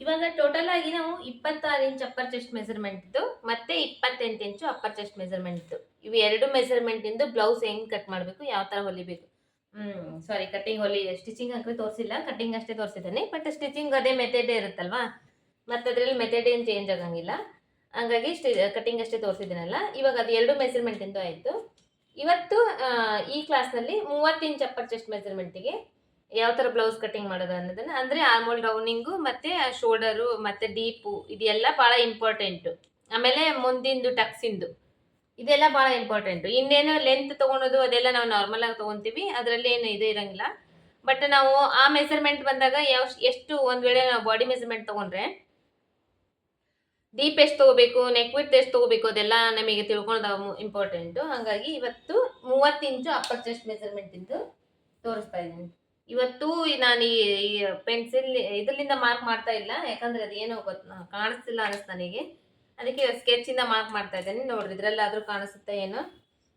ಇವಾಗ ಟೋಟಲ್ ಆಗಿ ನಾವು ಇಪ್ಪತ್ತಾರು ಇಂಚ್ ಅಪ್ಪರ್ ಚೆಸ್ಟ್ ಮೆಸರ್ಮೆಂಟ್ ಇದ್ದು, ಮತ್ತೆ ಇಪ್ಪತ್ತೆಂಟು ಇಂಚು ಅಪ್ಪರ್ ಚೆಸ್ಟ್ ಮೆಸರ್ಮೆಂಟ್ ಇತ್ತು ಇವು ಎರಡು ಮೆಸರ್ಮೆಂಟ್ ಇಂದ ಬ್ಲೌಸ್ ಹೆಂಗ್ ಕಟ್ ಮಾಡಬೇಕು, ಯಾವ ತರ ಹೊಲಿಬೇಕು. ಹ್ಮ್ ಸಾರಿ ಕಟಿಂಗ್ ಹೊಲಿ ಸ್ಟಿಚಿಂಗ್ ಹಾಕಿ ತೋರಿಸಿಲ್ಲ ಕಟಿಂಗ್ ಅಷ್ಟೇ ತೋರಿಸಿದ್ದಾನೆ ಬಟ್ ಸ್ಟಿಚಿಂಗ್ ಅದೇ ಮೆಥಡೇ ಇರುತ್ತಲ್ವಾ? ಮತ್ತೆ ಅದ್ರಲ್ಲಿ ಮೆಥಡ್ ಏನು ಚೇಂಜ್ ಆಗಂಗಿಲ್ಲ. ಹಂಗಾಗಿ ಕಟಿಂಗ್ ಅಷ್ಟೇ ತೋರಿಸಿದ್ದೀನಲ್ಲ. ಇವಾಗ ಅದು ಎರಡು ಮೆಸರ್ಮೆಂಟ್ ಇಂದು ಆಯಿತು. ಇವತ್ತು ಈ ಕ್ಲಾಸ್ನಲ್ಲಿ ಮೂವತ್ತು ಇಂಚ್ ಅಪ್ಪರ್ ಚೆಸ್ಟ್ ಮೆಜರ್ಮೆಂಟಿಗೆ ಯಾವ ಥರ ಬ್ಲೌಸ್ ಕಟಿಂಗ್ ಮಾಡೋದು ಅನ್ನೋದನ್ನ? ಅಂದರೆ ಆರ್ಮೋಲ್ ಡೌನಿಂಗು ಮತ್ತು ಶೋಲ್ಡರು ಮತ್ತು ಡೀಪು ಇದೆಲ್ಲ ಭಾಳ ಇಂಪಾರ್ಟೆಂಟು ಆಮೇಲೆ ಮುಂದಿಂದು ಟಕ್ಸಿಂದು ಇದೆಲ್ಲ ಭಾಳ ಇಂಪಾರ್ಟೆಂಟು ಇನ್ನೇನು ಲೆಂತ್ ತೊಗೊಳೋದು ಅದೆಲ್ಲ ನಾವು ನಾರ್ಮಲ್ ಆಗಿ ತೊಗೊತೀವಿ. ಅದರಲ್ಲಿ ಏನು ಇದು ಇರಂಗಿಲ್ಲ. ಬಟ್ ನಾವು ಆ ಮೆಸರ್ಮೆಂಟ್ ಬಂದಾಗ ಯಾವ ಎಷ್ಟು ಒಂದು ವೇಳೆ ನಾವು ಬಾಡಿ ಮೆಸರ್ಮೆಂಟ್ ತಗೊಂಡ್ರೆ ಡೀಪ್ ಎಷ್ಟು ತಗೋಬೇಕು ನೆಕ್ ವಿಡ್ತ್ ಎಷ್ಟು ತಗೋಬೇಕು ಅದೆಲ್ಲ ನಮಗೆ ತಿಳ್ಕೊಳ್ಳೋದು ಇಂಪಾರ್ಟೆಂಟು ಹಾಗಾಗಿ ಇವತ್ತು ಮೂವತ್ತು ಇಂಚು ಅಪ್ಪರ್ ಚೆಸ್ಟ್ ಮೆಸರ್ಮೆಂಟ್ ಇಂದು ತೋರಿಸ್ತಾ ಇದ್ದೀನಿ. ಇವತ್ತು ನಾನು ಈ ಪೆನ್ಸಿಲ್ ಇದರಿಂದ ಮಾರ್ಕ್ ಮಾಡ್ತಾ ಇಲ್ಲ. ಯಾಕಂದ್ರೆ ಅದೇನೋ ಕಾಣಿಸ್ತಿಲ್ಲ ಅನಿಸ್ತು ನನಗೆ. ಅದಕ್ಕೆ ಸ್ಕೆಚಿಂದ ಮಾರ್ಕ್ ಮಾಡ್ತಾ ಇದ್ದೇನೆ. ನೋಡ್ರಿ, ಇದರಲ್ಲಾದರೂ ಕಾಣಿಸುತ್ತೆ ಏನೋ.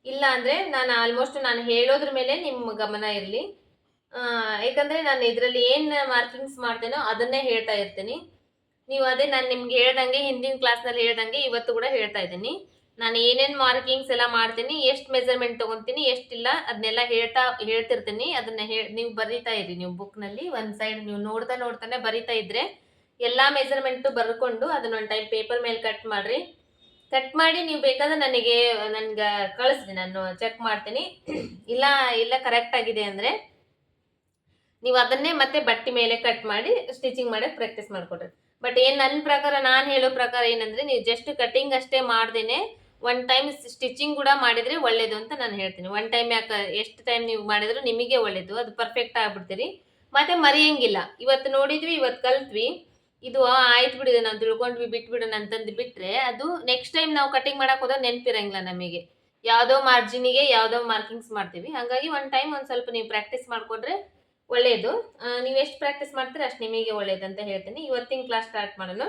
ಇಲ್ಲ ಅಂದ್ರೆ ನಾನು ಆಲ್ಮೋಸ್ಟ್ ನಾನು ಹೇಳೋದ್ರ ಮೇಲೆ ನಿಮ್ಮ ಗಮನ ಇರಲಿ. ಯಾಕಂದ್ರೆ ನಾನು ಇದರಲ್ಲಿ ಏನು ಮಾರ್ಕಿಂಗ್ಸ್ ಮಾಡ್ತೇನೋ ಅದನ್ನೇ ಹೇಳ್ತಾ ಇರ್ತೀನಿ. ನೀವು ಅದೇ ನಾನು ನಿಮ್ಗೆ ಹೇಳ್ದಂಗೆ ಹಿಂದಿನ ಕ್ಲಾಸ್ನಲ್ಲಿ ಹೇಳ್ದಂಗೆ ಇವತ್ತು ಕೂಡ ಹೇಳ್ತಾ ಇದ್ದೀನಿ. ನಾನು ಏನೇನು ಮಾರ್ಕಿಂಗ್ಸ್ ಎಲ್ಲ ಮಾಡ್ತೀನಿ, ಎಷ್ಟು ಮೆಜರ್ಮೆಂಟ್ ತೊಗೊತೀನಿ, ಎಷ್ಟಿಲ್ಲ ಅದನ್ನೆಲ್ಲ ಹೇಳ್ತಾ, ಹೇಳ್ತಿರ್ತೀನಿ. ಅದನ್ನ ಹೇ, ನೀವು ಬರೀತಾ ಇರಿ, ನೀವು ಬುಕ್ನಲ್ಲಿ ಒಂದು ಸೈಡ್ ನೀವು ನೋಡ್ತಾ ನೋಡ್ತಾನೆ ಬರೀತಾ ಇದ್ರೆ ಎಲ್ಲ ಮೆಜರ್ಮೆಂಟು ಬರ್ಕೊಂಡು ಅದನ್ನ ಒಂದು ಟೈಮ್ ಪೇಪರ್ ಮೇಲೆ ಕಟ್ ಮಾಡಿರಿ. ಕಟ್ ಮಾಡಿ ನೀವು ಬೇಕಾದ್ರೆ ನನಗೆ, ನನ್ಗೆ ಕಳಿಸ್ರಿ, ನಾನು ಚೆಕ್ ಮಾಡ್ತೀನಿ. ಇಲ್ಲ ಇಲ್ಲ ಕರೆಕ್ಟ್ ಆಗಿದೆ ಅಂದರೆ ನೀವು ಅದನ್ನೇ ಮತ್ತೆ ಬಟ್ಟೆ ಮೇಲೆ ಕಟ್ ಮಾಡಿ ಸ್ಟಿಚಿಂಗ್ ಮಾಡೋಕ್ಕೆ ಪ್ರಾಕ್ಟೀಸ್ ಮಾಡಿಕೊಡ್ರಿ ಬಟ್ ಏನು ನನ್ನ ಪ್ರಕಾರ, ನಾನು ಹೇಳೋ ಪ್ರಕಾರ ಏನಂದರೆ, ನೀವು ಜಸ್ಟ್ ಕಟಿಂಗ್ ಅಷ್ಟೇ ಮಾಡ್ದೇನೆ. ಒನ್ ಟೈಮ್ ಸ್ಟಿಚಿಂಗ್ ಕೂಡ ಮಾಡಿದರೆ ಒಳ್ಳೇದು ಅಂತ ನಾನು ಹೇಳ್ತೀನಿ. ಒನ್ ಟೈಮ್ ಯಾಕೆ, ಎಷ್ಟು ಟೈಮ್ ನೀವು ಮಾಡಿದ್ರು ನಿಮಗೆ ಒಳ್ಳೇದು, ಅದು ಪರ್ಫೆಕ್ಟ್ ಆಗ್ಬಿಡ್ತೀರಿ. ಮತ್ತೆ ಮರೆಯಂಗಿಲ್ಲ. ಇವತ್ತು ನೋಡಿದ್ವಿ, ಇವತ್ತು ಕಲ್ತ್ವಿ. ಇದು ಆಯ್ತು ಬಿಡಿದೆ ನಾವು ತಿಳ್ಕೊಂಡ್ವಿ, ಬಿಟ್ಬಿಡೋಣ ಅಂತಂದು ಬಿಟ್ಟರೆ ಅದು ನೆಕ್ಸ್ಟ್ ಟೈಮ್ ನಾವು ಕಟಿಂಗ್ ಮಾಡಕ್ ಹೋದಾಗ ನೆನಪಿರಂಗಿಲ್ಲ ನಮಗೆ. ಯಾವುದೋ ಮಾರ್ಜಿನಿಗೆ ಯಾವುದೋ ಮಾರ್ಕಿಂಗ್ಸ್ ಮಾಡ್ತೀವಿ. ಹಾಗಾಗಿ ಒಂದು ಟೈಮ್ ಒಂದು ಸ್ವಲ್ಪ ನೀವು ಪ್ರಾಕ್ಟೀಸ್ ಮಾಡಿಕೊಂಡ್ರೆ ಒಳ್ಳೆಯದು ನೀವು ಎಷ್ಟು ಪ್ರಾಕ್ಟೀಸ್ ಮಾಡ್ತೀರಿ ಅಷ್ಟು ನಿಮಗೆ ಒಳ್ಳೇದು ಅಂತ ಹೇಳ್ತೀನಿ. ಇವತ್ತಿನ ಕ್ಲಾಸ್ ಸ್ಟಾರ್ಟ್ ಮಾಡೋಣ.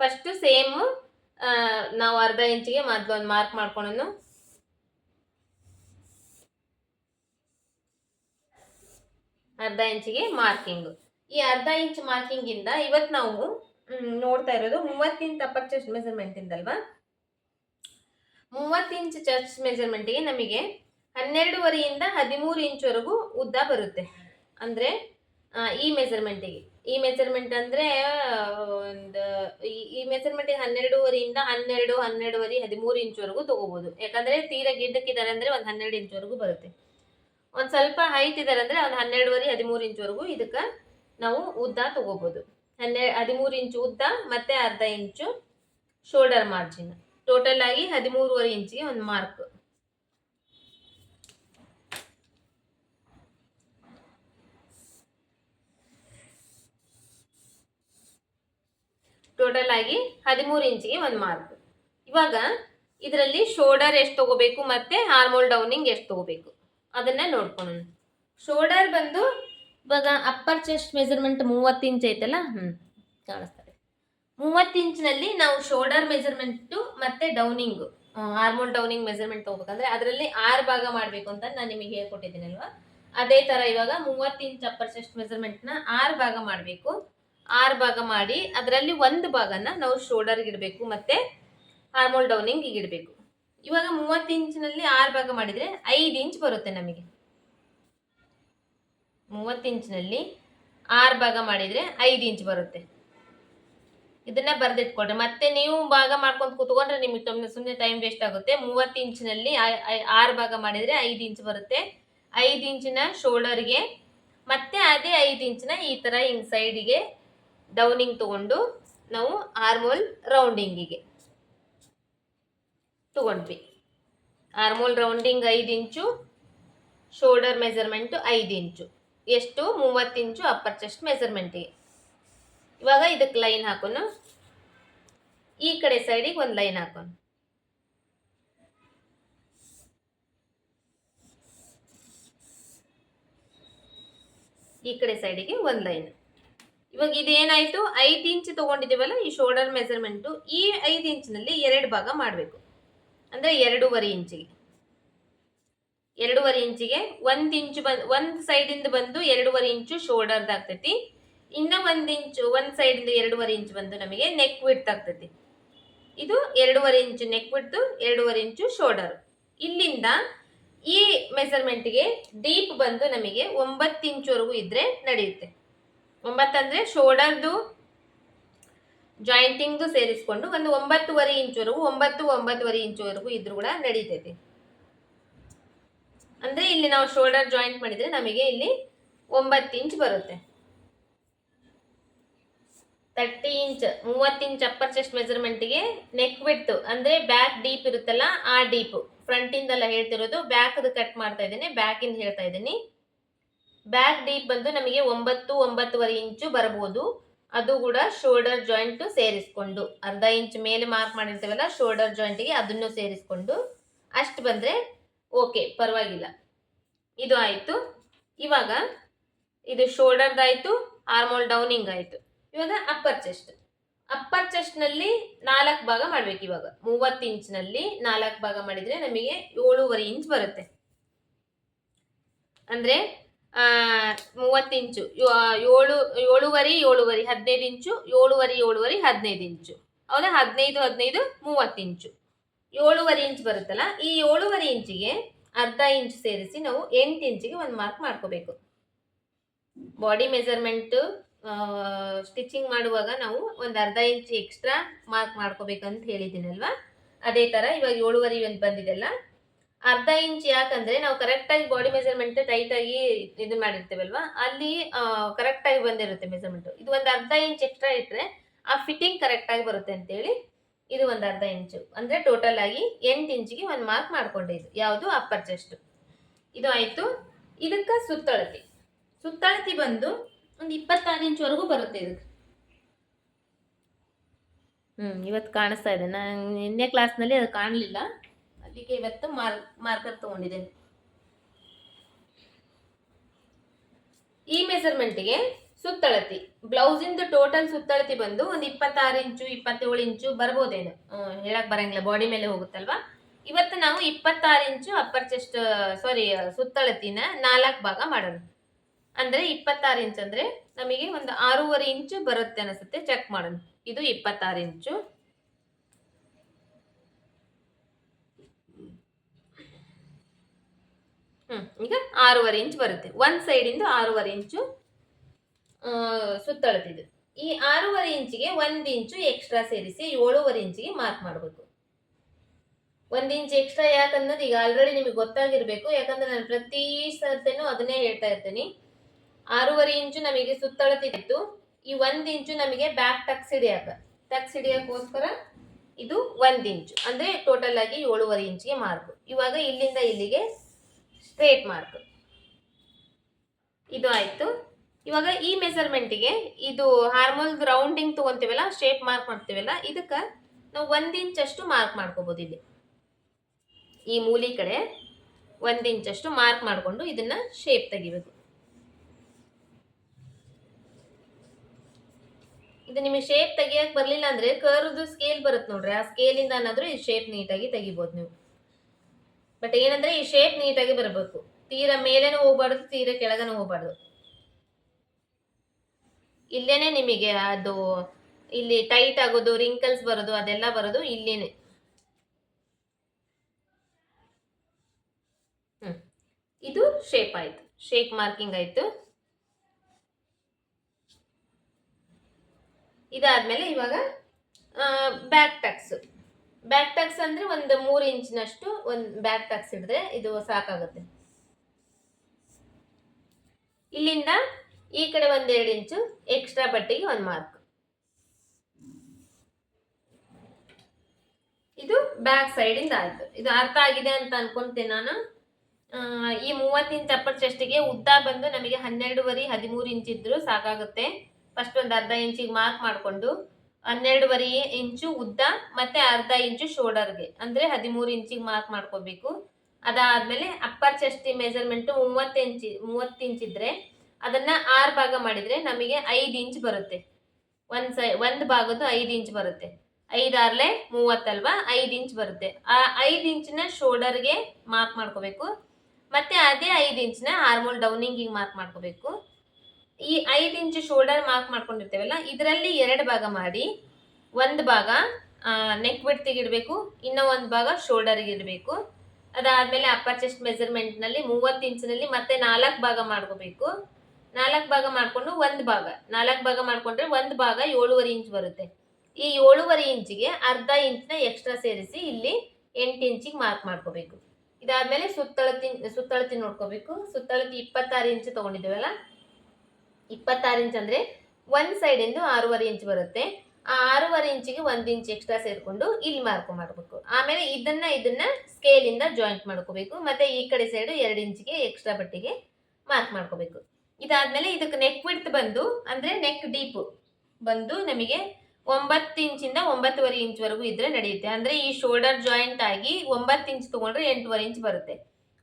ಫಸ್ಟು ಸೇಮ್ ನಾವು ಅರ್ಧ ಇಂಚಿಗೆ ಮೊದಲು ಒಂದು ಮಾರ್ಕ್ ಮಾಡ್ಕೊಳೋನು. ಅರ್ಧ ಇಂಚಿಗೆ ಮಾರ್ಕಿಂಗ್ ಈ ಅರ್ಧ ಇಂಚ್ ಮಾರ್ಕಿಂಗ್ ಇಂದ ಇವತ್ತು ನಾವು ನೋಡ್ತಾ ಇರೋದು ಮೂವತ್ತು ಇಂಚ್ ಅಪ್ಪರ್ ಚೆಸ್ಟ್ ಮೆಜರ್ಮೆಂಟ್ ಇಂದಲ್ವಾ? ಮೂವತ್ತು ಇಂಚ್ ಚರ್ಚ್ ಮೆಜರ್ಮೆಂಟ್ಗೆ ನಮಗೆ ಹನ್ನೆರಡೂವರೆಯಿಂದ ಹದಿಮೂರು ಇಂಚ್ವರೆಗೂ ಉದ್ದ ಬರುತ್ತೆ. ಅಂದರೆ ಈ ಮೆಜರ್ಮೆಂಟಿಗೆ ಈ ಮೆಜರ್ಮೆಂಟ್ ಅಂದ್ರೆ, ಒಂದು, ಈ ಮೆಜರ್ಮೆಂಟಿಗೆ ಹನ್ನೆರಡೂವರೆಯಿಂದ ಹನ್ನೆರಡು, ಹನ್ನೆರಡುವರೆ, ಹದಿಮೂರು ಇಂಚ್ವರೆಗೂ ತಗೋಬಹುದು ಯಾಕಂದ್ರೆ ತೀರಾ ಗಿಡ್ಡಕ್ಕಿದ್ದಾರೆ ಅಂದ್ರೆ ಒಂದು ಹನ್ನೆರಡು ಇಂಚ್ವರೆಗೂ ಬರುತ್ತೆ. ಒಂದು ಸ್ವಲ್ಪ ಹೈಟ್ ಇದ್ದಾರೆ ಅಂದ್ರೆ ಒಂದು ಹನ್ನೆರಡುವರೆ, ಹದಿಮೂರು ಇಂಚ್ವರೆಗೂ ಇದಕ್ಕೆ ನಾವು ಉದ್ದ ತಗೋಬಹುದು ಹನ್ನೆರಡು ಹದಿಮೂರು ಇಂಚು ಉದ್ದ ಮತ್ತೆ ಅರ್ಧ ಇಂಚು ಶೋಲ್ಡರ್ ಮಾರ್ಜಿನ್ ಟೋಟಲ್ ಆಗಿ ಹದಿಮೂರುವರೆ ಇಂಚಿಗೆ ಒಂದು ಮಾರ್ಕ್ ಟೋಟಲ್ ಆಗಿ ಹದಿಮೂರು ಇಂಚಿಗೆ ಒಂದು ಮಾರ್ಕ್ ಇವಾಗ ಇದರಲ್ಲಿ ಶೋಲ್ಡರ್ ಎಷ್ಟು ತಗೋಬೇಕು ಮತ್ತೆ ಹಾರ್ಮೋಲ್ ಡೌನಿಂಗ್ ಎಷ್ಟು ತಗೋಬೇಕು? ಅದನ್ನ ನೋಡ್ಕೊಳ್ಳೋಣ. ಶೋಲ್ಡರ್ ಬಂದು ಇವಾಗ ಅಪ್ಪರ್ ಚೆಸ್ಟ್ ಮೆಜರ್ಮೆಂಟ್ ಮೂವತ್ತು ಇಂಚ್ ಐತಲ್ಲ? ಹ್ಞೂ ಕಾಣಿಸ್ತಾರೆ ಮೂವತ್ತು ಇಂಚ್ನಲ್ಲಿ ನಾವು ಶೋಲ್ಡರ್ ಮೆಜರ್ಮೆಂಟು ಮತ್ತೆ ಡೌನಿಂಗು ಹಾರ್ಮೋನ್ ಡೌನಿಂಗ್ ಮೆಜರ್ಮೆಂಟ್ ತೊಗೋಬೇಕಂದ್ರೆ ಅದರಲ್ಲಿ ಆರು ಭಾಗ ಮಾಡಬೇಕು ಅಂತ ನಾನು ನಿಮಗೆ ಹೇಳ್ಕೊಟ್ಟಿದ್ದೀನಲ್ವ? ಅದೇ ಥರ ಇವಾಗ ಮೂವತ್ತು ಇಂಚ್ ಅಪ್ಪರ್ ಚೆಸ್ಟ್ ಮೆಜರ್ಮೆಂಟ್ನ ಆರು ಭಾಗ ಮಾಡಬೇಕು. ಆರು ಭಾಗ ಮಾಡಿ, ಅದರಲ್ಲಿ ಒಂದು ಭಾಗನ ನಾವು ಶೋಲ್ಡರ್ಗೆ ಇಡಬೇಕು ಮತ್ತೆ ಹಾರ್ಮೋಲ್ ಡೌನಿಂಗ್ ಇಡಬೇಕು. ಇವಾಗ ಮೂವತ್ತು ಇಂಚಿನಲ್ಲಿ ಆರು ಭಾಗ ಮಾಡಿದರೆ ಐದು ಇಂಚ್ ಬರುತ್ತೆ ನಮಗೆ. ಮೂವತ್ತು ಇಂಚಿನಲ್ಲಿ ಆರು ಭಾಗ ಮಾಡಿದರೆ ಐದು ಇಂಚ್ ಬರುತ್ತೆ. ಇದನ್ನ ಬರೆದಿಟ್ಕೊಡ್ರಿ ಮತ್ತೆ ನೀವು ಭಾಗ ಮಾಡ್ಕೊಂಡು ಕೂತ್ಕೊಂಡ್ರೆ ನಿಮಗೆ ತೊಂದರೆ ಸುಮ್ಮನೆ ಟೈಮ್ ವೇಸ್ಟ್ ಆಗುತ್ತೆ. ಮೂವತ್ತು ಇಂಚಿನಲ್ಲಿ ಆರು ಭಾಗ ಮಾಡಿದರೆ ಐದು ಇಂಚ್ ಬರುತ್ತೆ. ಐದು ಇಂಚಿನ ಶೋಲ್ಡರ್ಗೆ ಮತ್ತೆ ಅದೇ ಐದು ಇಂಚಿನ ಈ ಥರ ಹಿಂಗೆ ಸೈಡಿಗೆ ಡೌನಿಂಗ್ ತಗೊಂಡು ನಾವು ಆರ್ಮೋಲ್ ರೌಂಡಿಂಗಿಗೆ ತಗೊಂಡ್ವಿ. ಆರ್ಮೋಲ್ ರೌಂಡಿಂಗ್ ಐದು ಇಂಚು ಶೋಲ್ಡರ್ ಮೆಜರ್ಮೆಂಟು ಐದು ಇಂಚು. ಎಷ್ಟು? ಮೂವತ್ತು ಇಂಚು ಅಪ್ಪರ್ ಚೆಸ್ಟ್ ಮೆಜರ್ಮೆಂಟಿಗೆ ಇವಾಗ ಇದಕ್ಕೆ ಲೈನ್ ಹಾಕೋಣ. ಈ ಕಡೆ ಸೈಡಿಗೆ ಒಂದು ಲೈನ್ ಹಾಕೋಣ. ಈ ಕಡೆ ಸೈಡಿಗೆ ಒಂದು ಲೈನ್ ಇವಾಗ ಇದೇನಾಯ್ತು? ಐದು ಇಂಚ್ ತಗೊಂಡಿದ್ದೀವಲ್ಲ, ಈ ಶೋಲ್ಡರ್ ಮೆಸರ್ಮೆಂಟ್ ಈ ಐದು ಇಂಚಿನಲ್ಲಿ ಎರಡು ಭಾಗ ಮಾಡಬೇಕು. ಅಂದರೆ ಎರಡೂವರೆ ಇಂಚಿಗೆ. ಎರಡೂವರೆ ಇಂಚಿಗೆ ಒಂದು ಇಂಚು ಬಂದು, ಒಂದು ಇಂದ ಬಂದು ಎರಡೂವರೆ ಇಂಚು ಶೋಲ್ಡರ್ ಆಗ್ತೈತಿ. ಇನ್ನ ಒಂದ್ ಇಂಚು, ಒಂದ್ ಸೈಡ್ ಇಂದ ಎರಡೂವರೆ ಇಂಚ್ ಬಂದು ನಮಗೆ ನೆಕ್ ವಿಡ್ತ್ ಆಗ್ತೈತಿ. ಇದು ಎರಡೂವರೆ ಇಂಚು ನೆಕ್ ವಿಡ್ತು ಎರಡೂವರೆ ಇಂಚು ಶೋಲ್ಡರ್ ಇಲ್ಲಿಂದ ಈ ಮೆಸರ್ಮೆಂಟ್ಗೆ ಡೀಪ್ ಬಂದು ನಮಗೆ ಒಂಬತ್ತು ಇಂಚುವರೆಗೂ ಇದ್ರೆ ನಡೆಯುತ್ತೆ. ಒಂಬತ್ತಂದ್ರೆ ಶೋಲ್ಡರ್ದು ಜಾಯಿಂಟಿಂಗ್ದು ಸೇರಿಸ್ಕೊಂಡು ಒಂದು ಒಂಬತ್ತುವರೆ ಇಂಚುವರೆಗೂ, ಒಂಬತ್ತು ಒಂಬತ್ತುವರೆ ಇಂಚುವರೆಗೂ ಇದ್ರೂ ಕೂಡ ನಡೀತೈತಿ. ಅಂದ್ರೆ ಇಲ್ಲಿ ನಾವು ಶೋಲ್ಡರ್ ಜಾಯಿಂಟ್ ಮಾಡಿದ್ರೆ ನಮಗೆ ಇಲ್ಲಿ ಒಂಬತ್ತು ಇಂಚ್ ಬರುತ್ತೆ. ತರ್ಟಿ ಇಂಚ್, ಮೂವತ್ತು ಇಂಚ್ ಅಪ್ಪರ್ ಚೆಸ್ಟ್ ಮೆಜರ್ಮೆಂಟ್ಗೆ ನೆಕ್ ಬಿಟ್ಟು ಅಂದ್ರೆ ಬ್ಯಾಕ್ ಡೀಪ್ ಇರುತ್ತಲ್ಲ ಆ ಡೀಪ್ ಫ್ರಂಟ್ ಇಂದಲ್ಲ ಹೇಳ್ತಿರೋದು ಬ್ಯಾಕ್ ಕಟ್ ಮಾಡ್ತಾ ಇದ್ದೀನಿ ಬ್ಯಾಕ್ ಇಂದ ಹೇಳ್ತಾ ಇದ್ದೀನಿ. ಬ್ಯಾಕ್ ಡೀಪ್ ಬಂದು ನಮಗೆ ಒಂಬತ್ತು, ಒಂಬತ್ತುವರೆ ಇಂಚು ಬರಬಹುದು. ಅದು ಕೂಡ ಶೋಲ್ಡರ್ ಜಾಯಿಂಟ್ ಸೇರಿಸ್ಕೊಂಡು. ಅರ್ಧ ಇಂಚ್ ಮೇಲೆ ಮಾರ್ಕ್ ಮಾಡಿರ್ತೀವಲ್ಲ ಶೋಲ್ಡರ್ ಜಾಯಿಂಟಿಗೆ ಅದನ್ನು ಸೇರಿಸ್ಕೊಂಡು. ಅಷ್ಟು ಬಂದ್ರೆ ಓಕೆ ಪರವಾಗಿಲ್ಲ. ಇದು ಆಯಿತು. ಇವಾಗ ಇದು ಶೋಲ್ಡರ್ದಾಯಿತು ಆರ್ಮೋಲ್ ಡೌನಿಂಗ್ ಆಯಿತು. ಇವಾಗ ಅಪ್ಪರ್ ಚೆಸ್ಟ್ ಅಪ್ಪರ್ ಚೆಸ್ಟ್ನಲ್ಲಿ ನಾಲ್ಕು ಭಾಗ ಮಾಡಬೇಕು ಇವಾಗ. ಮೂವತ್ತು ಇಂಚ್ನಲ್ಲಿ ನಾಲ್ಕು ಭಾಗ ಮಾಡಿದರೆ ನಮಗೆ ಏಳೂವರೆ ಇಂಚ್ ಬರುತ್ತೆ. ಅಂದರೆ ಮೂವತ್ತು ಇಂಚು ಏಳು, ಏಳುವರೆ ಏಳುವರೆ ಹದಿನೈದು ಇಂಚು ಏಳುವರೆ ಏಳುವರೆ ಹದಿನೈದು ಇಂಚು ಹೌದಾ? ಹದಿನೈದು ಹದಿನೈದು ಮೂವತ್ತು ಇಂಚು ಏಳುವರೆ ಇಂಚ್ ಬರುತ್ತಲ್ಲ, ಈ ಏಳುವರೆ ಇಂಚಿಗೆ ಅರ್ಧ ಇಂಚ್ ಸೇರಿಸಿ ನಾವು ಎಂಟು ಇಂಚಿಗೆ ಒಂದು ಮಾರ್ಕ್ ಮಾಡ್ಕೋಬೇಕು. ಬಾಡಿ ಮೆಜರ್ಮೆಂಟು ಸ್ಟಿಚಿಂಗ್ ಮಾಡುವಾಗ ನಾವು ಒಂದು ಅರ್ಧ ಇಂಚ್ ಎಕ್ಸ್ಟ್ರಾ ಮಾರ್ಕ್ ಮಾಡ್ಕೋಬೇಕಂತ ಹೇಳಿದ್ದೀನಲ್ವಾ? ಅದೇ ಥರ ಇವಾಗ ಏಳುವರೆ ಒಂದು ಬಂದಿದೆಲ್ಲ ಅರ್ಧ ಇಂಚ್ ಯಾಕಂದ್ರೆ ನಾವು ಕರೆಕ್ಟಾಗಿ ಬಾಡಿ ಮೆಜರ್ಮೆಂಟ್ ಆಗಿ ಇದು ಮಾಡಿರ್ತೇವಲ್ವಾ? ಅಲ್ಲಿ ಕರೆಕ್ಟಾಗಿ ಬಂದಿರುತ್ತೆ ಮೆಜರ್ಮೆಂಟ್ ಇದು ಒಂದು ಅರ್ಧ ಇಂಚ್ ಎಕ್ಸ್ಟ್ರಾ ಇಟ್ಟರೆ ಆ ಫಿಟ್ಟಿಂಗ್ ಕರೆಕ್ಟಾಗಿ ಬರುತ್ತೆ ಅಂತೇಳಿ ಇದು ಒಂದು ಅರ್ಧ ಇಂಚು. ಅಂದ್ರೆ ಟೋಟಲ್ ಆಗಿ ಎಂಟು ಇಂಚಿಗೆ ಒಂದು ಮಾರ್ಕ್ ಮಾಡ್ಕೊಂಡೆ ಇದು. ಯಾವುದು? ಅಪ್ಪರ್ ಚೆಸ್ಟ್ ಇದು ಆಯಿತು. ಇದಕ್ಕೆ ಸುತ್ತಳತಿ. ಸುತ್ತಳತಿ ಬಂದು ಒಂದು ಇಪ್ಪತ್ತಾರು ಇಂಚ್ವರೆಗೂ ಬರುತ್ತೆ ಇದಕ್ಕೆ. ಹ್ಞೂ ಇವತ್ತು ಕಾಣಿಸ್ತಾ ಇದೆ. ನಾನು ನಿನ್ನೆ ಕ್ಲಾಸ್ನಲ್ಲಿ ಅದು ಕಾಣಲಿಲ್ಲ. ಅದಕ್ಕೆ ಇವತ್ತು ಮಾರ್ ಮಾರ್ಕರ್ ತೊಗೊಂಡಿದ್ದೇನೆ. ಈ ಮೆಸರ್ಮೆಂಟ್ಗೆ ಸುತ್ತಳತಿ. ಬ್ಲೌಸಿಂದು ಟೋಟಲ್ ಸುತ್ತಳತಿ ಬಂದು ಒಂದು ಇಪ್ಪತ್ತಾರು ಇಂಚು, ಇಪ್ಪತ್ತೇಳು ಇಂಚು ಬರ್ಬೋದೇನು. ಹೇಳಕ್ ಬರಂಗಿಲ್ಲ ಬಾಡಿ ಮೇಲೆ ಹೋಗುತ್ತಲ್ವಾ? ಇವತ್ತು ನಾವು ಇಪ್ಪತ್ತಾರು ಇಂಚು ಅಪ್ಪರ್ ಚೆಸ್ಟ್ ಸಾರಿ ಸುತ್ತಳತಿನ ನಾಲ್ಕು ಭಾಗ ಮಾಡೋಣ. ಅಂದ್ರೆ ಇಪ್ಪತ್ತಾರು ಇಂಚ್ ಅಂದ್ರೆ ನಮಗೆ ಒಂದು ಆರೂವರೆ ಇಂಚು ಬರುತ್ತೆ ಅನಿಸುತ್ತೆ ಚೆಕ್ ಮಾಡೋಣ. ಇದು ಇಪ್ಪತ್ತಾರು ಇಂಚು ಹ್ಮ್ ಈಗ ಆರೂವರೆ ಇಂಚ್ ಬರುತ್ತೆ. ಒಂದು ಸೈಡಿಂದ ಆರೂವರೆ ಇಂಚು ಆ, ಸುತ್ತಳತಿದು ಈ ಆರೂವರೆ ಇಂಚಿಗೆ ಒಂದು ಇಂಚು ಎಕ್ಸ್ಟ್ರಾ ಸೇರಿಸಿ ಏಳೂವರೆ ಇಂಚಿಗೆ ಮಾರ್ಕ್ ಮಾಡಬೇಕು. ಒಂದು ಇಂಚ್ ಎಕ್ಸ್ಟ್ರಾ ಯಾಕಂದ್ರೆ ಈಗ ಆಲ್ರೆಡಿ ನಿಮಗೆ ಗೊತ್ತಾಗಿರಬೇಕು. ಯಾಕಂದ್ರೆ ನಾನು ಪ್ರತಿ ಸರ್ತೇನು ಅದನ್ನೇ ಹೇಳ್ತಾ ಇರ್ತೀನಿ. ಆರೂವರೆ ಇಂಚು ನಮಗೆ ಸುತ್ತಳತಿತ್ತು ಈ ಒಂದು ಇಂಚು ನಮಗೆ ಬ್ಯಾಕ್ ಟಕ್ಸ್ ಹಿಡಿಯಾಕ ಟಕ್ಸ್ ಹಿಡಿಯಕ್ಕೋಸ್ಕರ ಇದು ಒಂದು ಇಂಚು. ಅಂದ್ರೆ ಟೋಟಲ್ ಆಗಿ ಏಳುವರೆ ಇಂಚಿಗೆ ಮಾರ್ಕ್ ಇವಾಗ ಇಲ್ಲಿಂದ ಇಲ್ಲಿಗೆ ಸ್ಟ್ರೇಟ್ ಮಾರ್ಕ್ ಇದು ಆಯ್ತು. ಇವಾಗ ಈ ಮೆಸರ್ಮೆಂಟಿಗೆ ಇದು ಹಾರ್ಮೋಲ್ ರೌಂಡಿಂಗ್ ತಗೊಂತೀವಲ್ಲ ಶೇಪ್ ಮಾರ್ಕ್ ಮಾಡ್ತೀವಲ್ಲ, ಇದಕ್ಕೆ ನಾವು ಒಂದ್ ಇಂಚ್ ಅಷ್ಟು ಮಾರ್ಕ್ ಮಾಡ್ಕೋಬಹುದು ಇಲ್ಲಿ. ಈ ಮೂಲಿ ಕಡೆ ಒಂದ್ ಇಂಚ್ ಅಷ್ಟು ಮಾರ್ಕ್ ಮಾಡಿಕೊಂಡು ಇದನ್ನ ಶೇಪ್ ತೆಗಿಬೇಕು. ಇದು ನಿಮಗೆ ಶೇಪ್ ತೆಗಿಯಕ್ ಬರಲಿಲ್ಲ ಅಂದ್ರೆ ಕರ್ದು ಸ್ಕೇಲ್ ಬರುತ್ತೆ ನೋಡ್ರಿ. ಆ ಸ್ಕೇಲಿಂದ ಏನಾದ್ರೂ ಈ ಶೇಪ್ ನೀಟಾಗಿ ತೆಗಿಬೋದು ನೀವು. ಬಟ್ ಏನಂದ್ರೆ ಈ ಶೇಪ್ ನೀಟಾಗಿ ಬರಬೇಕು. ತೀರ ಮೇಲೇನೂ ಹೋಗ್ಬಾರ್ದು, ತೀರ ಕೆಳಗನೂ ಹೋಗ್ಬಾರ್ದು. ಇಲ್ಲೇನೆ ನಿಮಗೆ ಅದು ಇಲ್ಲಿ ಟೈಟ್ ಆಗೋದು ರಿಂಕಲ್ಸ್ ಬರೋದು, ಅದೆಲ್ಲ ಬರೋದು ಇಲ್ಲೇನೆ. ಇದು ಶೇಪ್ ಆಯ್ತು. ಶೇಪ್ ಮಾರ್ಕಿಂಗ್ ಆಯ್ತು. ಇದಾದ್ಮೇಲೆ ಇವಾಗ ಬ್ಯಾಕ್ ಟಕ್ಸ್ ಬ್ಯಾಕ್ ಟಾಕ್ಸ್ ಅಂದ್ರೆ ಒಂದು ಮೂರು ಇಂಚಿನಷ್ಟು ಒಂದು ಬ್ಯಾಕ್ ಟಾಕ್ಸ್ ಹಿಡಿದ್ರೆ ಇದು ಸಾಕಾಗುತ್ತೆ. ಇಲ್ಲಿಂದ ಈ ಕಡೆ ಒಂದೆರಡು ಇಂಚು ಎಕ್ಸ್ಟ್ರಾ ಬಟ್ಟೆಗೆ ಒಂದು ಮಾರ್ಕ್ ಇದು ಬ್ಯಾಕ್ ಸೈಡ್ ಇಂದ ಆಯ್ತು. ಇದು ಅರ್ಥ ಆಗಿದೆ ಅಂತ ಅನ್ಕೊಂತೀನಿ ನಾನು. ಈ ಮೂವತ್ತಿನ ಇಂಚ್ ಅಪ್ಪರ್ ಚೆಸ್ಟಿಗೆ ಉದ್ದ ಬಂದು ನಮಗೆ ಹನ್ನೆರಡುವರೆ ಹದಿಮೂರು ಇಂಚ್ ಇದ್ರು ಸಾಕಾಗುತ್ತೆ. ಫಸ್ಟ್ ಒಂದು ಅರ್ಧ ಇಂಚಿಗೆ ಮಾರ್ಕ್ ಮಾಡಿಕೊಂಡು. ಹನ್ನೆರಡುವರೆ ಇಂಚು ಉದ್ದ ಮತ್ತೆ ಅರ್ಧ ಇಂಚು ಶೋಲ್ಡರ್ಗೆ. ಅಂದ್ರೆ ಹದಿಮೂರು ಇಂಚಿಗೆ ಮಾರ್ಕ್ ಮಾಡ್ಕೋಬೇಕು. ಅದಾದ್ಮೇಲೆ ಅಪ್ಪರ್ ಚೆಸ್ಟ್ ಮೆಜರ್ಮೆಂಟ್ ಮೂವತ್ತು ಇಂಚ್ ಮೂವತ್ತು ಇಂಚ್ ಇದ್ರೆ ಅದನ್ನ ಆರು ಭಾಗ ಮಾಡಿದ್ರೆ ನಮಗೆ ಐದು ಇಂಚ್ ಬರುತ್ತೆ. ಒಂದ್ ಸೈ, ಒಂದು ಭಾಗದ್ದು ಐದು ಇಂಚ್ ಬರುತ್ತೆ. ಐದಾರ್ಲೆ ಮೂವತ್ತಲ್ವಾ ಐದು ಇಂಚ್ ಬರುತ್ತೆ. ಆ ಐದು ಇಂಚಿನ ಶೋಲ್ಡರ್ಗೆ ಮಾರ್ಕ್ ಮಾಡ್ಕೋಬೇಕು. ಮತ್ತೆ ಅದೇ ಐದು ಇಂಚಿನ ಹಾರ್ಮೋಲ್ ಡೌನಿಂಗಿಗೆ ಮಾರ್ಕ್ ಮಾಡ್ಕೋಬೇಕು. ಈ ಐದು ಇಂಚು ಶೋಲ್ಡರ್ ಮಾರ್ಕ್ ಮಾಡ್ಕೊಂಡಿರ್ತೇವಲ್ಲ, ಇದರಲ್ಲಿ ಎರಡು ಭಾಗ ಮಾಡಿ, ಒಂದು ಭಾಗ ನೆಕ್ ಬಿಡ್ತಿಗೆ ಇಡಬೇಕು, ಇನ್ನೂ ಒಂದು ಭಾಗ ಶೋಲ್ಡರ್ಗೆ ಇಡಬೇಕು. ಅದಾದಮೇಲೆ ಅಪ್ಪರ್ ಚೆಸ್ಟ್ ಮೆಜರ್ಮೆಂಟ್ನಲ್ಲಿ ಮೂವತ್ತು ಇಂಚಿನಲ್ಲಿ ಮತ್ತೆ ನಾಲ್ಕು ಭಾಗ ಮಾಡ್ಕೋಬೇಕು. ನಾಲ್ಕು ಭಾಗ ಮಾಡ್ಕೊಂಡು ಒಂದು ಭಾಗ. ನಾಲ್ಕು ಭಾಗ ಮಾಡ್ಕೊಂಡ್ರೆ ಒಂದು ಭಾಗ ಏಳುವರೆ ಇಂಚ್ ಬರುತ್ತೆ. ಈ ಏಳುವರೆ ಇಂಚಿಗೆ ಅರ್ಧ ಇಂಚ್ನ ಎಕ್ಸ್ಟ್ರಾ ಸೇರಿಸಿ ಇಲ್ಲಿ ಎಂಟು ಇಂಚಿಗೆ ಮಾರ್ಕ್ ಮಾಡ್ಕೋಬೇಕು. ಇದಾದಮೇಲೆ ಸುತ್ತಳತಿ ಸುತ್ತಳತಿ ನೋಡ್ಕೋಬೇಕು. ಸುತ್ತಳತಿ ಇಪ್ಪತ್ತಾರು ಇಂಚ್ ತಗೊಂಡಿದ್ದೀವಲ್ಲ ಇಪ್ಪತ್ತಾರು ಇಂಚ್ ಅಂದ್ರೆ ಒಂದು ಸೈಡ್ ಇಂದ ಆರೂವರೆ ಇಂಚ್ ಬರುತ್ತೆ. ಆ ಆರೂವರೆ ಇಂಚಿಗೆ ಒಂದ್ ಇಂಚ್ ಎಕ್ಸ್ಟ್ರಾ ಸೇರ್ಕೊಂಡು ಇಲ್ಲಿ ಮಾರ್ಕ್ ಮಾಡಬೇಕು. ಆಮೇಲೆ ಇದನ್ನ ಇದನ್ನ ಸ್ಕೇಲ್ ಇಂದ ಜಾಯಿಂಟ್ ಮಾಡ್ಕೋಬೇಕು. ಮತ್ತೆ ಈ ಕಡೆ ಸೈಡ್ ಎರಡು ಇಂಚಿಗೆ ಎಕ್ಸ್ಟ್ರಾ ಬಟ್ಟಿಗೆ ಮಾರ್ಕ್ ಮಾಡ್ಕೋಬೇಕು. ಇದಾದ್ಮೇಲೆ ಇದಕ್ಕೆ ನೆಕ್ ವಿಡ್ತ್ ಬಂದು, ಅಂದ್ರೆ ನೆಕ್ ಡೀಪ್ ಬಂದು ನಮಗೆ ಒಂಬತ್ತು ಇಂಚಿಂದ ಒಂಬತ್ತುವರೆ ಇಂಚ್ ವರೆಗೂ ಇದ್ರೆ ನಡೆಯುತ್ತೆ. ಅಂದ್ರೆ ಈ ಶೋಲ್ಡರ್ ಜಾಯಿಂಟ್ ಆಗಿ ಒಂಬತ್ತು ಇಂಚ್ ತಗೊಂಡ್ರೆ ಎಂಟೂವರೆ ಇಂಚ್ ಬರುತ್ತೆ.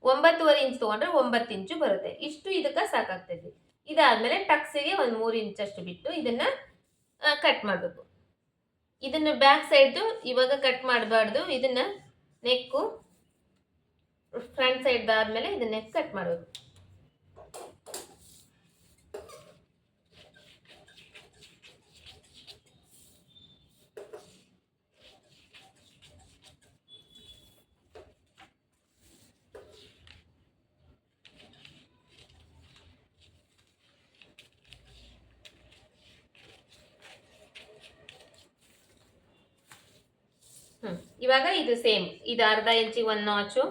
ಒಂಬತ್ತುವರೆ ಇಂಚ್ ತಗೊಂಡ್ರೆ ಒಂಬತ್ತು ಇಂಚು ಬರುತ್ತೆ. ಇಷ್ಟು ಇದಕ್ಕೆ ಸಾಕಾಗ್ತೈತಿ ಇದಾದ್ಮೇಲೆ ಟಕ್ಸಿಗೆ ಒಂದು ಮೂರು ಇಂಚಷ್ಟು ಬಿಟ್ಟು ಇದನ್ನ ಕಟ್ ಮಾಡಬೇಕು. ಇದನ್ನ ಬ್ಯಾಕ್ ಸೈಡ್ದು ಇವಾಗ ಕಟ್ ಮಾಡಬಾರ್ದು. ಇದನ್ನ ನೆಕ್ಕು ಫ್ರಂಟ್ ಸೈಡ್ ಆದ್ಮೇಲೆ ಇದನ್ನ ನೆಕ್ ಕಟ್ ಮಾಡಬೇಕು ಹ್ಮ್ ಇವಾಗ ಇದು ಸೇಮ್ ಇದು ಅರ್ಧ ಇಂಚಿಗೆ ಒಂದು ನಾಚು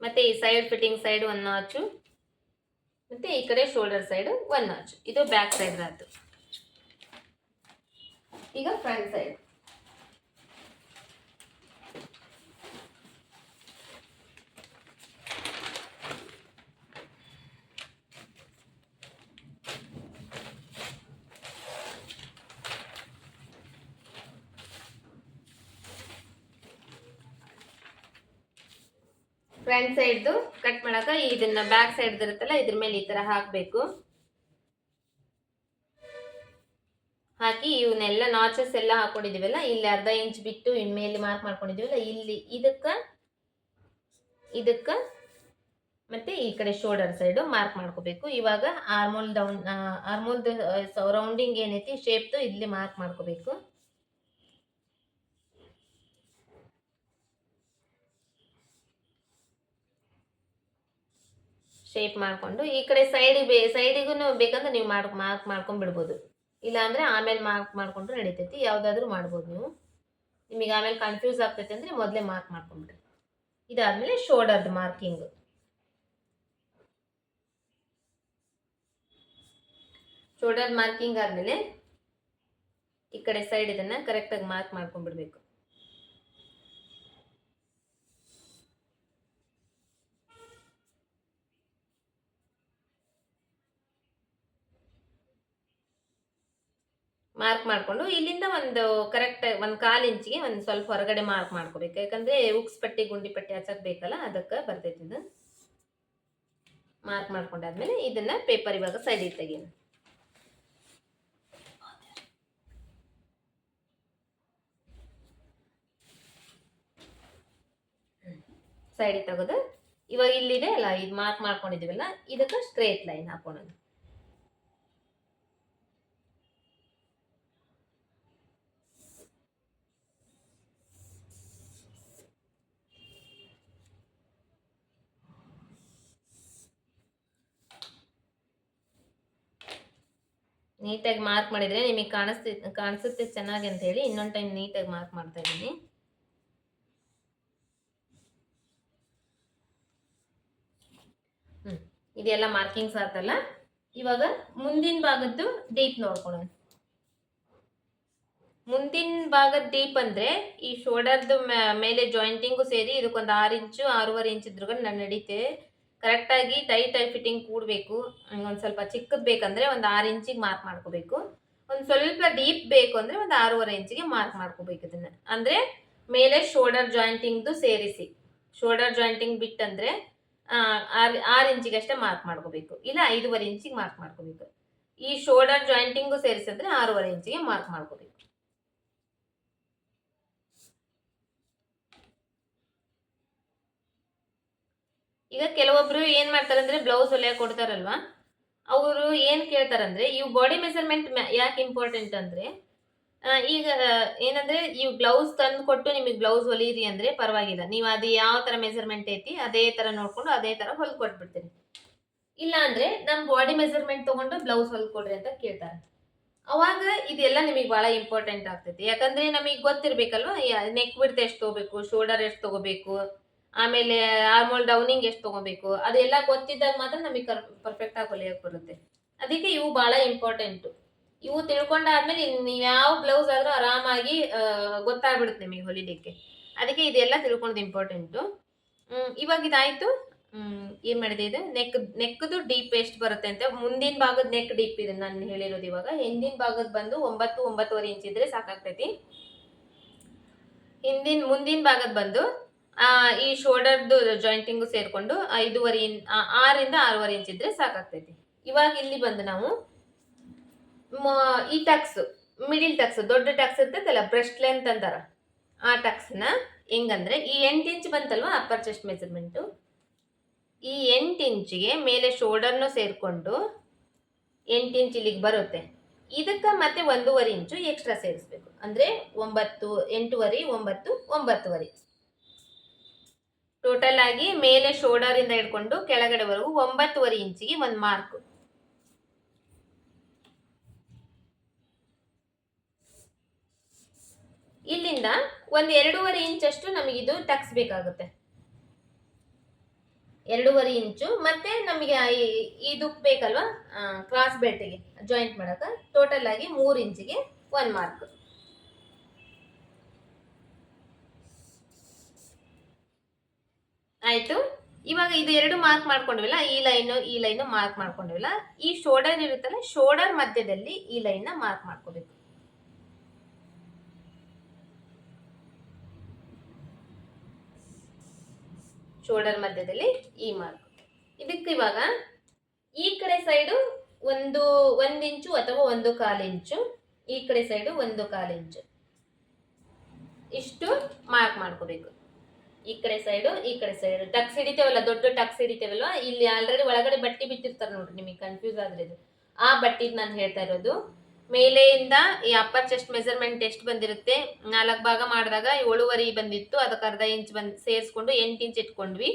ಮತ್ತೆ ಈ ಸೈಡ್ ಫಿಟ್ಟಿಂಗ್ ಸೈಡ್ ಒಂದು ನಾಚು ಮತ್ತೆ ಈ ಕಡೆ ಶೋಲ್ಡರ್ ಸೈಡ್ ಒಂದು ನಾಚು ಇದು ಬ್ಯಾಕ್ ಸೈಡ್ ಆಯ್ತು ಈಗ ಫ್ರಂಟ್ ಸೈಡ್ ಫ್ರಂಟ್ ಸೈಡ್ದು ಕಟ್ ಮಾಡಕ ಇದನ್ನ ಬ್ಯಾಕ್ ಸೈಡ್ ಇರುತ್ತಲ್ಲ, ಇದ್ರ ಮೇಲೆ ಈ ತರ ಹಾಕ್ಬೇಕು. ಹಾಕಿ ಇವನ್ನೆಲ್ಲ ನಾಚಸ್ ಎಲ್ಲ ಹಾಕೊಂಡಿದೀವಲ್ಲ, ಇಲ್ಲಿ ಅರ್ಧ ಇಂಚ್ ಬಿಟ್ಟು ಇನ್ಮೇಲೆ ಮಾರ್ಕ್ ಮಾಡ್ಕೊಂಡಿದೀವಲ್ಲ, ಇಲ್ಲಿ ಇದಕ್ಕ ಇದಕ್ಕ ಮತ್ತೆ ಈ ಕಡೆ ಶೋಲ್ಡರ್ ಸೈಡ್ ಮಾರ್ಕ್ ಮಾಡ್ಕೋಬೇಕು. ಇವಾಗ ಆರ್ಮೋಲ್ ಡೌನ್ ಆರ್ಮೋಲ್ದು ರೌಂಡಿಂಗ್ ಏನೈತಿ ಶೇಪ್ದು ಇಲ್ಲಿ ಮಾರ್ಕ್ ಮಾಡ್ಕೋಬೇಕು. ಶೇಪ್ ಮಾಡಿಕೊಂಡು ಈ ಕಡೆ ಸೈಡಿಗೆ ಸೈಡಿಗೂ ಬೇಕಂದ್ರೆ ನೀವು ಮಾರ್ಕ್ ಮಾರ್ಕ್ ಮಾಡ್ಕೊಂಡು ಬಿಡ್ಬೋದು. ಇಲ್ಲಾಂದರೆ ಆಮೇಲೆ ಮಾರ್ಕ್ ಮಾಡ್ಕೊಂಡ್ರೆ ನಡೀತೈತಿ, ಯಾವುದಾದ್ರೂ ಮಾಡ್ಬೋದು ನೀವು. ನಿಮಗೆ ಆಮೇಲೆ ಕನ್ಫ್ಯೂಸ್ ಆಗ್ತೈತೆ ಅಂದರೆ ಮೊದಲೇ ಮಾರ್ಕ್ ಮಾಡ್ಕೊಂಬಿಡ್ರಿ ಇದಾದಮೇಲೆ ಶೋಲ್ಡರ್ದು ಮಾರ್ಕಿಂಗ್ ಶೋಲ್ಡರ್ ಮಾರ್ಕಿಂಗ್ ಆದಮೇಲೆ ಈ ಕಡೆ ಸೈಡ್ ಇದನ್ನು ಕರೆಕ್ಟಾಗಿ ಮಾರ್ಕ್ ಮಾಡ್ಕೊಂಡ್ಬಿಡ್ಬೇಕು. ಮಾರ್ಕ್ ಮಾಡಿಕೊಂಡು ಇಲ್ಲಿಂದ ಒಂದು ಕರೆಕ್ಟ್ ಒಂದು ಕಾಲು ಇಂಚಿಗೆ ಒಂದು ಸ್ವಲ್ಪ ಹೊರಗಡೆ ಮಾರ್ಕ್ ಮಾಡ್ಕೋಬೇಕು. ಯಾಕಂದರೆ ಉಕ್ಸ್ ಪಟ್ಟಿ, ಗುಂಡಿ ಪಟ್ಟಿ ಹಚ್ಚಕ್ ಬೇಕಲ್ಲ, ಅದಕ್ಕೆ ಬರ್ತೈತಿ ಇದು. ಮಾರ್ಕ್ ಮಾಡ್ಕೊಂಡಾದ್ಮೇಲೆ ಇದನ್ನ ಪೇಪರ್ ಇವಾಗ ಸೈಡಿಗೆ ತೆಗೀನಿ ಸೈಡಿಗೆ ತೆಗೆದು ಇವಾಗ ಇಲ್ಲಿದೆ ಅಲ್ಲ, ಇದು ಮಾರ್ಕ್ ಮಾಡ್ಕೊಂಡಿದ್ದೀವಲ್ಲ, ಇದಕ್ಕೆ ಸ್ಟ್ರೇಟ್ ಲೈನ್ ಹಾಕೋಣ. ನೀಟಾಗಿ ಮಾರ್ಕ್ ಮಾಡಿದರೆ ನಿಮಗೆ ಕಾಣಿಸ್ತಿ, ಕಾಣಿಸುತ್ತೆ ಚೆನ್ನಾಗಿ ಅಂತ ಹೇಳಿ ಇನ್ನೊಂದು ಟೈಮ್ ನೀಟಾಗಿ ಮಾರ್ಕ್ ಮಾಡ್ತಾ ಇದ್ದೀನಿ. ಹ್ಞೂ ಇದೆಲ್ಲ ಮಾರ್ಕಿಂಗ್ಸ್ ಆತಲ್ಲ? ಇವಾಗ ಮುಂದಿನ ಭಾಗದ್ದು ಡೀಪ್ ನೋಡ್ಕೊಳ್ಳೋಣ. ಮುಂದಿನ ಭಾಗದ ಡೀಪ್ ಅಂದರೆ ಈ ಶೋಲ್ಡರ್ದು ಮೇಲೆ ಜಾಯಿಂಟಿಂಗು ಸೇರಿ ಇದಕ್ಕೊಂದು ಆರು ಇಂಚು, ಆರೂವರೆ ಇಂಚ್ ಇದ್ರಗಡೆ ನಾನು ನಡೀತೆ. ಕರೆಕ್ಟಾಗಿ ಟೈಟ್ ಆಗಿ ಫಿಟ್ಟಿಂಗ್ ಕೂಡಬೇಕು. ಒಂದು ಸ್ವಲ್ಪ ಚಿಕ್ಕದು ಬೇಕಂದ್ರೆ ಒಂದು ಆರು ಇಂಚಿಗೆ ಮಾರ್ಕ್ ಮಾಡ್ಕೋಬೇಕು. ಒಂದು ಸ್ವಲ್ಪ ಡೀಪ್ ಬೇಕು ಅಂದರೆ ಒಂದು ಆರೂವರೆ ಇಂಚಿಗೆ ಮಾರ್ಕ್ ಮಾಡ್ಕೋಬೇಕು ಇದನ್ನು. ಅಂದರೆ ಮೇಲೆ ಶೋಲ್ಡರ್ ಜಾಯಿಂಟಿಂಗ್ದು ಸೇರಿಸಿ. ಶೋಲ್ಡರ್ ಜಾಯಿಂಟಿಂಗ್ ಬಿಟ್ಟಂದರೆ ಆರು ಆರು ಇಂಚಿಗೆ ಅಷ್ಟೇ ಮಾರ್ಕ್ ಮಾಡ್ಕೋಬೇಕು. ಇಲ್ಲ, ಐದೂವರೆ ಇಂಚಿಗೆ ಮಾರ್ಕ್ ಮಾಡ್ಕೋಬೇಕು. ಈ ಶೋಲ್ಡರ್ ಜಾಯಿಂಟಿಂಗು ಸೇರಿಸಿದ್ರೆ ಆರೂವರೆ ಇಂಚಿಗೆ ಮಾರ್ಕ್ ಮಾಡ್ಕೋಬೇಕು. ಈಗ ಕೆಲವೊಬ್ರು ಏನು ಮಾಡ್ತಾರೆ ಅಂದ್ರೆ ಬ್ಲೌಸ್ ಹೊಲಿಯೋ ಕೊಡ್ತಾರಲ್ವಾ? ಅವರು ಏನು ಕೇಳ್ತಾರಂದ್ರೆ, ಇವು ಬಾಡಿ ಮೆಸರ್ಮೆಂಟ್ ಯಾಕೆ ಇಂಪಾರ್ಟೆಂಟ್ ಅಂದ್ರೆ ಈಗ ಏನಂದ್ರೆ ಇವು ಬ್ಲೌಸ್ ತಂದು ಕೊಟ್ಟು ನಿಮಗೆ ಬ್ಲೌಸ್ ಹೊಲಿಯಿರಿ ಅಂದ್ರೆ ಪರವಾಗಿಲ್ಲ. ನೀವು ಅದು ಯಾವ ತರ ಮೆಸರ್ಮೆಂಟ್ ಐತಿ, ಅದೇ ತರ ನೋಡ್ಕೊಂಡು ಅದೇ ತರ ಹೊಲ್ದು ಕೊಟ್ಬಿಡ್ತೀನಿ ಇಲ್ಲ ಅಂದ್ರೆ ನಮ್ಮ ಬಾಡಿ ಮೆಸರ್ಮೆಂಟ್ ತೊಗೊಂಡು ಬ್ಲೌಸ್ ಹೊಲ್ಕೊಡ್ರಿ ಅಂತ ಕೇಳ್ತಾರೆ. ಅವಾಗ ಇದೆಲ್ಲ ನಿಮಗೆ ಬಹಳ ಇಂಪಾರ್ಟೆಂಟ್ ಆಗ್ತೈತಿ. ಯಾಕಂದ್ರೆ ನಮಗೆ ಗೊತ್ತಿರ್ಬೇಕಲ್ವಾ ನೆಕ್ ಬಿಡ್ತೆ ಎಷ್ಟು ತಗೋಬೇಕು ಶೋಲ್ಡರ್ ಎಷ್ಟು ತಗೋಬೇಕು ಆಮೇಲೆ ಆರ್ಮೋಲ್ ಡೌನಿಂಗ್ ಎಷ್ಟು ತಗೋಬೇಕು? ಅದೆಲ್ಲ ಗೊತ್ತಿದ್ದಾಗ ಮಾತ್ರ ನಮಗೆ ಪರ್ಫೆಕ್ಟ್ ಆಗಿ ಹೊಲಿಯಕ್ಕೆ ಬರುತ್ತೆ. ಅದಕ್ಕೆ ಇವು ಬಹಳ ಇಂಪಾರ್ಟೆಂಟು ಇವು ತಿಳ್ಕೊಂಡಾದ್ಮೇಲೆ ನೀವು ಯಾವ ಬ್ಲೌಸ್ ಆದರೂ ಆರಾಮಾಗಿ ಗೊತ್ತಾಗ್ಬಿಡುತ್ತೆ ನಿಮಗೆ ಹೊಲಿಲಿಕ್ಕೆ. ಅದಕ್ಕೆ ಇದೆಲ್ಲ ತಿಳ್ಕೊಳೋದು ಇಂಪಾರ್ಟೆಂಟು ಇವಾಗ ಇದಾಯಿತು. ಏನು ಮಾಡಿದೆ ಇದು? ನೆಕ್ ನೆಕ್ದು ಡೀಪ್ ಎಷ್ಟು ಬರುತ್ತೆ ಅಂತ. ಮುಂದಿನ ಭಾಗದ ನೆಕ್ ಡೀಪ್ ಇದೆ ನಾನು ಹೇಳಿರೋದು ಇವಾಗ. ಹಿಂದಿನ ಭಾಗದ ಬಂದು ಒಂಬತ್ತು, ಒಂಬತ್ತುವರೆ ಇಂಚ್ ಇದ್ರೆ ಸಾಕಾಗ್ತೈತಿ. ಹಿಂದಿನ, ಮುಂದಿನ ಭಾಗದ ಬಂದು ಈ ಶೋಲ್ಡರ್ದು ಜಾಯಿಂಟಿಂಗು ಸೇರ್ಕೊಂಡು ಐದೂವರೆ ಇನ್ ಆರಿಂದ ಆರೂವರೆ ಇಂಚ್ ಇದ್ರೆ ಸಾಕಾಗ್ತೈತಿ. ಇವಾಗ ಇಲ್ಲಿ ಬಂದು ನಾವು ಈ ಟಕ್ಸ್ ಮಿಡಿಲ್ ಟಕ್ಸ್ ದೊಡ್ಡ ಟಕ್ಸ್ ಇರ್ತೈತಲ್ಲ ಬ್ರೆಸ್ಟ್ ಲೆಂತ್ ಅಂತಾರ. ಆ ಟಕ್ಸ್ನ ಹೆಂಗಂದ್ರೆ, ಈ ಎಂಟು ಇಂಚ್ ಬಂತಲ್ವಾ ಅಪ್ಪರ್ ಚೆಸ್ಟ್ ಮೆಜರ್ಮೆಂಟು ಈ ಎಂಟು ಇಂಚಿಗೆ ಮೇಲೆ ಶೋಲ್ಡರ್ನು ಸೇರಿಕೊಂಡು, ಎಂಟು ಇಂಚ್ ಇಲ್ಲಿಗೆ ಬರುತ್ತೆ. ಇದಕ್ಕೆ ಮತ್ತೆ ಒಂದೂವರೆ ಇಂಚು ಎಕ್ಸ್ಟ್ರಾ ಸೇರಿಸ್ಬೇಕು. ಅಂದರೆ ಒಂಬತ್ತು, ಎಂಟೂವರೆ, ಒಂಬತ್ತು, ಒಂಬತ್ತುವರೆ. ಟೋಟಲ್ ಆಗಿ ಮೇಲೆ ಶೋಲ್ಡರ್ ಇಂದ ಹಿಡ್ಕೊಂಡು ಕೆಳಗಡೆವರೆಗೂ ಒಂಬತ್ತುವರೆ ಇಂಚಿಗೆ ಒಂದು ಮಾರ್ಕ್ ಇಲ್ಲಿಂದ ಒಂದು ಎರಡೂವರೆ ಇಂಚಷ್ಟು ನಮಗಿದು ತಗ್ಸ್ಬೇಕಾಗುತ್ತೆ. ಎರಡೂವರೆ ಇಂಚು, ಮತ್ತೆ ನಮಗೆ ಇದು ಬೇಕಲ್ವಾ? ಕ್ರಾಸ್ ಬೆಲ್ಟ್ಗೆ ಜಾಯಿಂಟ್ ಮಾಡೋಕೆ ಟೋಟಲ್ ಆಗಿ ಮೂರು ಇಂಚಿಗೆ ಒಂದು ಮಾರ್ಕ್ ಆಯ್ತು? ಇವಾಗ ಇದು ಎರಡು ಮಾರ್ಕ್ ಮಾಡ್ಕೊಂಡಿವಲ್ಲ, ಈ ಲೈನು ಈ ಲೈನು ಮಾರ್ಕ್ ಮಾಡ್ಕೊಂಡಿವಲ್ಲ. ಈ ಶೋಲ್ಡರ್ ಇರುತ್ತಲ್ಲ ಶೋಲ್ಡರ್ ಮಧ್ಯದಲ್ಲಿ ಈ ಲೈನ್ನ ಮಾರ್ಕ್ ಮಾಡ್ಕೋಬೇಕು. ಶೋಲ್ಡರ್ ಮಧ್ಯದಲ್ಲಿ ಈ ಮಾರ್ಕ್ ಇದಕ್ಕೆ ಇವಾಗ ಈ ಕಡೆ ಸೈಡು ಒಂದು ಒಂದು ಇಂಚು ಅಥವಾ ಒಂದು ಕಾಲು ಇಂಚು. ಈ ಕಡೆ ಸೈಡು ಒಂದು ಕಾಲು ಇಂಚು. ಇಷ್ಟು ಮಾರ್ಕ್ ಮಾಡ್ಕೋಬೇಕು. ಈ ಕಡೆ ಸೈಡು ಈ ಕಡೆ ಸೈಡು ಟಕ್ಸ್ ಹಿಡಿತೇವಲ್ಲ, ದೊಡ್ಡ ಟಕ್ಸ್ ಹಿಡಿತೇವಲ್ವ? ಇಲ್ಲಿ ಆಲ್ರೆಡಿ ಒಳಗಡೆ ಬಟ್ಟೆ ಬಿಟ್ಟಿರ್ತಾರೆ ನೋಡ್ರಿ, ನಿಮಗೆ ಕನ್ಫ್ಯೂಸ್ ಆದ್ರೆ ಆ ಬಟ್ಟಿದ್ ನಾನು ಹೇಳ್ತಾ ಇರೋದು. ಮೇಲೆಯಿಂದ ಈ ಅಪ್ಪರ್ ಚೆಸ್ಟ್ ಮೆಜರ್ಮೆಂಟ್ ಎಷ್ಟು ಬಂದಿರುತ್ತೆ. ನಾಲ್ಕು ಭಾಗ ಮಾಡಿದಾಗ ಏಳುವರೆ ಬಂದಿತ್ತು, ಅದಕ್ಕೆ ಅರ್ಧ ಇಂಚ್ ಬಂದು, ಸೇರಿಸ್ಕೊಂಡು ಎಂಟು ಇಂಚ್ ಇಟ್ಕೊಂಡ್ವಿ.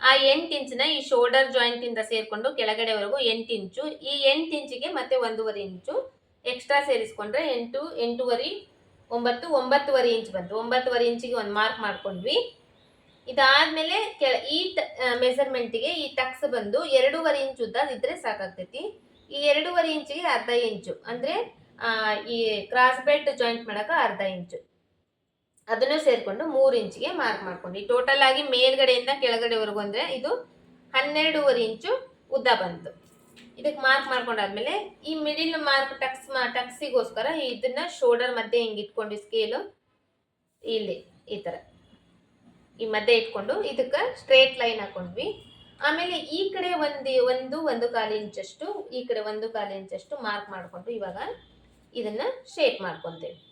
ಆ ಎಂಟು ಇಂಚಿನ ಈ ಶೋಲ್ಡರ್ ಜಾಯಿಂಟ್ ಇಂದ ಸೇರ್ಕೊಂಡು ಕೆಳಗಡೆವರೆಗೂ ಎಂಟು ಇಂಚು ಈ ಎಂಟು ಇಂಚಿಗೆ ಮತ್ತೆ ಒಂದೂವರೆ ಇಂಚು ಎಕ್ಸ್ಟ್ರಾ ಸೇರಿಸ್ಕೊಂಡ್ರೆ ಎಂಟು, ಎಂಟೂವರೆ, ಒಂಬತ್ತು, ಒಂಬತ್ತುವರೆ ಇಂಚ್ ಬಂತು. ಒಂಬತ್ತುವರೆ ಇಂಚಿಗೆ ಒಂದು ಮಾರ್ಕ್ ಮಾಡ್ಕೊಂಡ್ವಿ. ಇದಾದ್ಮೇಲೆ ಕೆಳ ಈ ಮೆಸರ್ಮೆಂಟಿಗೆ ಈ ಟಕ್ಸ್ ಬಂದು ಎರಡೂವರೆ ಇಂಚ್ ಉದ್ದ ಇದ್ರೆ ಸಾಕಾಗ್ತೈತಿ. ಈ ಎರಡೂವರೆ ಇಂಚಿಗೆ ಅರ್ಧ ಇಂಚು ಅಂದ್ರೆ ಈ ಕ್ರಾಸ್ ಬೆಲ್ಟ್ ಜಾಯಿಂಟ್ ಮಾಡಕ ಅರ್ಧ ಇಂಚು ಅದನ್ನು ಸೇರ್ಕೊಂಡು ಮೂರು ಇಂಚಿಗೆ ಮಾರ್ಕ್ ಮಾಡ್ಕೊಂಡು. ಟೋಟಲ್ ಆಗಿ ಮೇಲ್ಗಡೆಯಿಂದ ಕೆಳಗಡೆವರೆಗೂ ಅಂದ್ರೆ ಇದು ಹನ್ನೆರಡೂವರೆ ಇಂಚು ಉದ್ದ ಬಂತು. ಇದಕ್ಕೆ ಮಾರ್ಕ್ ಮಾಡ್ಕೊಂಡಾದ್ಮೇಲೆ ಈ ಮಿಡಿಲ್ ಮಾರ್ಕ್ ಟಕ್ಸ್ ಟಕ್ಸಿಗೋಸ್ಕರ ಇದನ್ನ ಶೋಲ್ಡರ್ ಮಧ್ಯೆ ಹಿಂಗೆ ಇಟ್ಕೊಂಡು ಸ್ಕೇಲು ಇಲ್ಲಿ, ಈ ಥರ ಈ ಮಧ್ಯೆ ಇಟ್ಕೊಂಡು ಇದಕ್ಕೆ ಸ್ಟ್ರೇಟ್ ಲೈನ್ ಹಾಕೊಂಡ್ವಿ. ಆಮೇಲೆ ಈ ಕಡೆ ಒಂದು ಒಂದು ಒಂದು ಕಾಲು ಇಂಚಷ್ಟು, ಈ ಕಡೆ ಒಂದು ಕಾಲು ಇಂಚಷ್ಟು ಮಾರ್ಕ್ ಮಾಡಿಕೊಂಡು ಇವಾಗ ಇದನ್ನ ಶೇಪ್ ಮಾಡ್ಕೊತೇವೆ.